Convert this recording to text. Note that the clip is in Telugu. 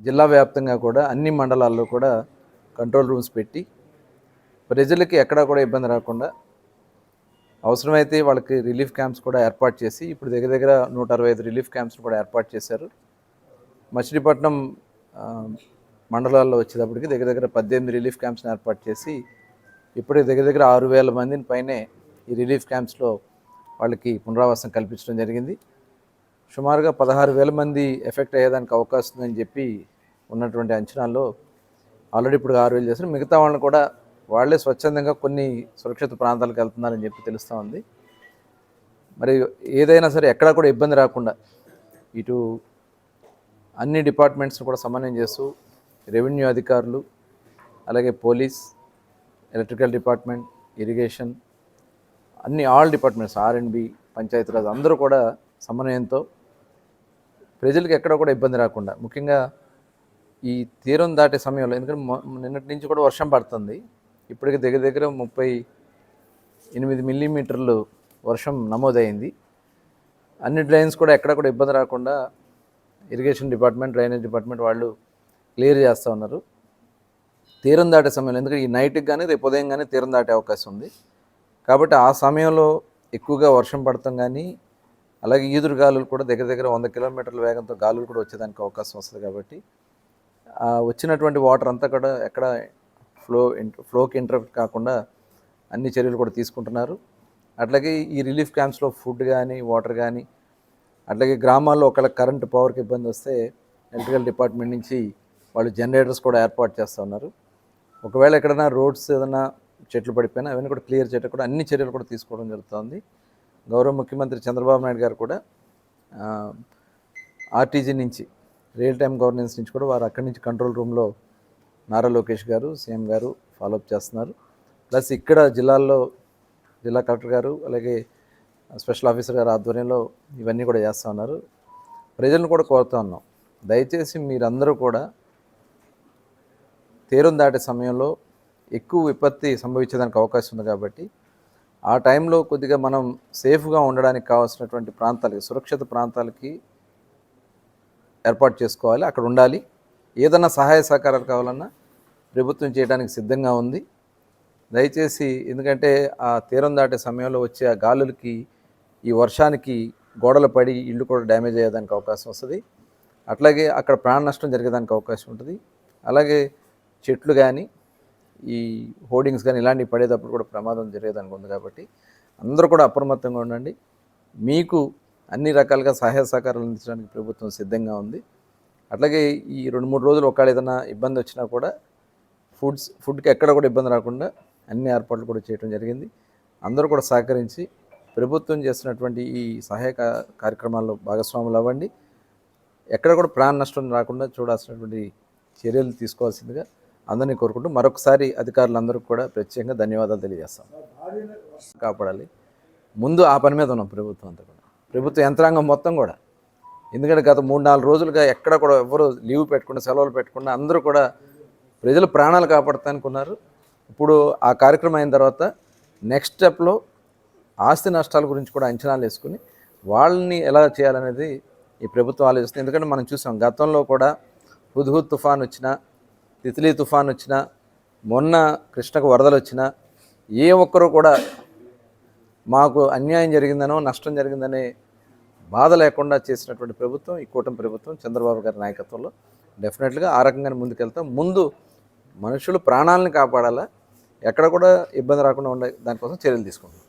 జిల్లా వ్యాప్తంగా కూడా అన్ని మండలాల్లో కూడా కంట్రోల్ రూమ్స్ పెట్టి ప్రజలకి ఎక్కడా కూడా ఇబ్బంది రాకుండా అవసరమైతే వాళ్ళకి రిలీఫ్ క్యాంప్స్ కూడా ఏర్పాటు చేసి ఇప్పుడు దగ్గర దగ్గర నూట అరవై ఐదు రిలీఫ్ క్యాంప్స్ కూడా ఏర్పాటు చేశారు. మచిలీపట్నం మండలాల్లో వచ్చేటప్పటికి దగ్గర దగ్గర పద్దెనిమిది రిలీఫ్ క్యాంప్స్ని ఏర్పాటు చేసి ఇప్పటికి దగ్గర దగ్గర ఆరు వేల మందిని పైనే ఈ రిలీఫ్ క్యాంప్స్లో వాళ్ళకి పునరావాసం కల్పించడం జరిగింది. సుమారుగా పదహారు వేల మంది ఎఫెక్ట్ అయ్యేదానికి అవకాశం ఉందని చెప్పి ఉన్నటువంటి అంచనాల్లో ఆల్రెడీ ఇప్పుడు ఆరు వేలు చేశారు. మిగతా వాళ్ళని కూడా వాళ్ళే స్వచ్ఛందంగా కొన్ని సురక్షిత ప్రాంతాలకు వెళ్తున్నారని చెప్పి తెలుస్తూ ఉంది. మరి ఏదైనా సరే ఎక్కడా కూడా ఇబ్బంది రాకుండా ఇటు అన్ని డిపార్ట్మెంట్స్ని కూడా సమన్వయం చేస్తూ రెవెన్యూ అధికారులు అలాగే పోలీస్ ఎలక్ట్రికల్ డిపార్ట్మెంట్ ఇరిగేషన్ అన్ని all departments R and B Panchayati Raj అందరూ కూడా సమన్వయంతో ప్రజలకు ఎక్కడ కూడా ఇబ్బంది రాకుండా ముఖ్యంగా ఈ తీరం దాటే సమయంలో ఎందుకంటే నిన్నటి నుంచి కూడా వర్షం పడుతుంది. ఇప్పటికి దగ్గర దగ్గర ముప్పై ఎనిమిది మిల్లీమీటర్లు వర్షం నమోదైంది. అన్ని డ్రైన్స్ కూడా ఎక్కడ కూడా ఇబ్బంది రాకుండా ఇరిగేషన్ డిపార్ట్మెంట్ డ్రైనేజ్ డిపార్ట్మెంట్ వాళ్ళు క్లియర్ చేస్తూ ఉన్నారు. తీరం దాటే సమయంలో ఎందుకంటే ఈ నైట్కి కానీ రేపు ఉదయం కానీ తీరం దాటే అవకాశం ఉంది. కాబట్టి ఆ సమయంలో ఎక్కువగా వర్షం పడతాం కానీ అలాగే ఈదురు గాలులు కూడా దగ్గర దగ్గర వంద కిలోమీటర్ల వేగంతో గాలులు కూడా వచ్చేదానికి అవకాశం వస్తుంది కాబట్టి ఆ వచ్చినటువంటి వాటర్ అంతా కూడా ఎక్కడ ఫ్లో ఫ్లోకి ఇంటరప్ట్ కాకుండా అన్ని చర్యలు కూడా తీసుకుంటున్నారు. అట్లాగే ఈ రిలీఫ్ క్యాంప్స్లో ఫుడ్ కానీ వాటర్ కానీ అట్లాగే గ్రామాల్లో ఒకవేళ కరెంట్ పవర్కి ఇబ్బంది వస్తే ఎలక్ట్రికల్ డిపార్ట్మెంట్ నుంచి వాళ్ళు జనరేటర్స్ కూడా ఏర్పాటు చేస్తూ ఉన్నారు. ఒకవేళ ఎక్కడైనా రోడ్స్ ఏదైనా చెట్లు పడిపోయినా అవన్నీ కూడా క్లియర్ చేయడం కూడా అన్ని చర్యలు కూడా తీసుకోవడం జరుగుతుంది గౌరవ ముఖ్యమంత్రి చంద్రబాబు నాయుడు గారు కూడా ఆర్టీజీ నుంచి రియల్ టైం గవర్నెన్స్ నుంచి కూడా వారు అక్కడి నుంచి కంట్రోల్ రూమ్లో నారా లోకేష్ గారు సీఎం గారు ఫాలోఅప్ చేస్తున్నారు. ప్లస్ ఇక్కడ జిల్లాల్లో జిల్లా కలెక్టర్ గారు అలాగే స్పెషల్ ఆఫీసర్ గారు ఆధ్వర్యంలో ఇవన్నీ కూడా చేస్తూ ఉన్నారు. ప్రజలను కూడా కోరుతా ఉన్నాం. దయచేసి మీరందరూ కూడా తీరం దాటే సమయంలో ఎక్కువ విపత్తి సంభవించేదానికి అవకాశం ఉంది కాబట్టి ఆ టైంలో కొద్దిగా మనం సేఫ్గా ఉండడానికి కావాల్సినటువంటి ప్రాంతాలకి సురక్షిత ప్రాంతాలకి ఏర్పాటు చేసుకోవాలి అక్కడ ఉండాలి. ఏదన్నా సహాయ సహకారాలు కావాలన్నా ప్రభుత్వం చేయడానికి సిద్ధంగా ఉంది. దయచేసి ఎందుకంటే ఆ తీరం దాటే సమయంలో వచ్చే ఆ గాలులకి ఈ వర్షానికి గోడలు పడి ఇల్లు కూడా డ్యామేజ్ అయ్యేదానికి అవకాశం వస్తుంది. అట్లాగే అక్కడ ప్రాణ నష్టం జరిగేదానికి అవకాశం ఉంటుంది. అలాగే చెట్లు కానీ ఈ హోర్డింగ్స్ కానీ ఇలాంటివి పడేటప్పుడు కూడా ప్రమాదం జరిగేదానికి ఉంది కాబట్టి అందరూ కూడా అప్రమత్తంగా ఉండండి. మీకు అన్ని రకాలుగా సహాయ సహకారాలు అందించడానికి ప్రభుత్వం సిద్ధంగా ఉంది. అట్లాగే ఈ రెండు మూడు రోజులు ఒకవేళ ఏదైనా ఇబ్బంది వచ్చినా కూడా ఫుడ్స్ ఫుడ్కి ఎక్కడ కూడా ఇబ్బంది రాకుండా అన్ని ఏర్పాట్లు కూడా చేయడం జరిగింది. అందరూ కూడా సహకరించి ప్రభుత్వం చేస్తున్నటువంటి ఈ సహాయ కార్యక్రమాల్లో భాగస్వాములు అవ్వండి. ఎక్కడ కూడా ప్రాణ నష్టం రాకుండా చూడాల్సినటువంటి చర్యలు తీసుకోవాల్సిందిగా అందరినీ కోరుకుంటూ మరొకసారి అధికారులందరికీ కూడా ప్రత్యేకంగా ధన్యవాదాలు తెలియజేస్తాం. కాపాడాలి. ముందు ఆ పని మీద ఉన్నాం ప్రభుత్వం అంతా కూడా. ప్రభుత్వ యంత్రాంగం మొత్తం కూడా. ఎందుకంటే గత మూడు నాలుగు రోజులుగా ఎక్కడ కూడా ఎవరు లీవ్ పెట్టకుండా సెలవులు పెట్టకుండా అందరూ కూడా ప్రజలు ప్రాణాలు కాపాడుతానికి ఉన్నారు. ఇప్పుడు ఆ కార్యక్రమం అయిన తర్వాత నెక్స్ట్ స్టెప్లో ఆస్తి నష్టాల గురించి కూడా అంచనాలు వేసుకుని వాళ్ళని ఎలా చేయాలనేది ఈ ప్రభుత్వం ఆలోచిస్తుంది. ఎందుకంటే మనం చూసాం గతంలో కూడా హుద్హుద్ తుఫాన్ వచ్చినా తిత్లీ తుఫాన్ వచ్చినా మొన్న కృష్ణకు వరదలు వచ్చినా ఏ ఒక్కరూ కూడా మాకు అన్యాయం జరిగిందనో నష్టం జరిగిందనే బాధ లేకుండా చేసినటువంటి ప్రభుత్వం ఈ కూటమి ప్రభుత్వం చంద్రబాబు గారి నాయకత్వంలో డెఫినెట్గా ఆ రకంగానే ముందుకెళ్తాం. ముందు మనుషులు ప్రాణాలను కాపాడాలా ఎక్కడ కూడా ఇబ్బంది రాకుండా ఉండే దానికోసం చర్యలు తీసుకుంటాం